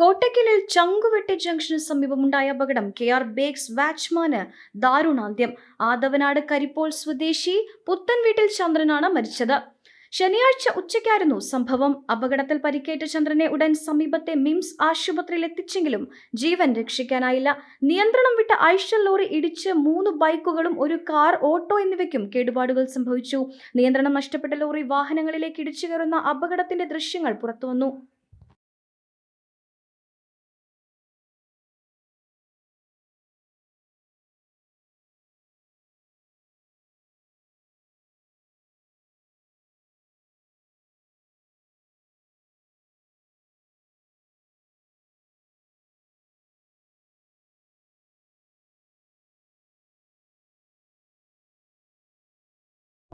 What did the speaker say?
കോട്ടക്കലിൽ Changuvetty junction സമീപമുണ്ടായ അപകടം K R bakes വാച്ച്മാന് ദാരുണാന്ത്യം. ആദവനാട് കരിപ്പോൾ സ്വദേശി പുത്തൻ വീട്ടിൽ ചന്ദ്രനാണ് മരിച്ചത്. ശനിയാഴ്ച ഉച്ചയ്ക്കായിരുന്നു സംഭവം. അപകടത്തിൽ പരിക്കേറ്റ ചന്ദ്രനെ ഉടൻ സമീപത്തെ മിംസ് ആശുപത്രിയിൽ എത്തിച്ചെങ്കിലും ജീവൻ രക്ഷിക്കാനായില്ല. നിയന്ത്രണം വിട്ട ഐഷൽ ലോറി ഇടിച്ച് മൂന്ന് ബൈക്കുകളും ഒരു കാർ ഓട്ടോ എന്നിവയ്ക്കും കേടുപാടുകൾ സംഭവിച്ചു. നിയന്ത്രണം നഷ്ടപ്പെട്ട ലോറി വാഹനങ്ങളിലേക്ക് ഇടിച്ചു കയറുന്ന അപകടത്തിന്റെ ദൃശ്യങ്ങൾ പുറത്തുവന്നു.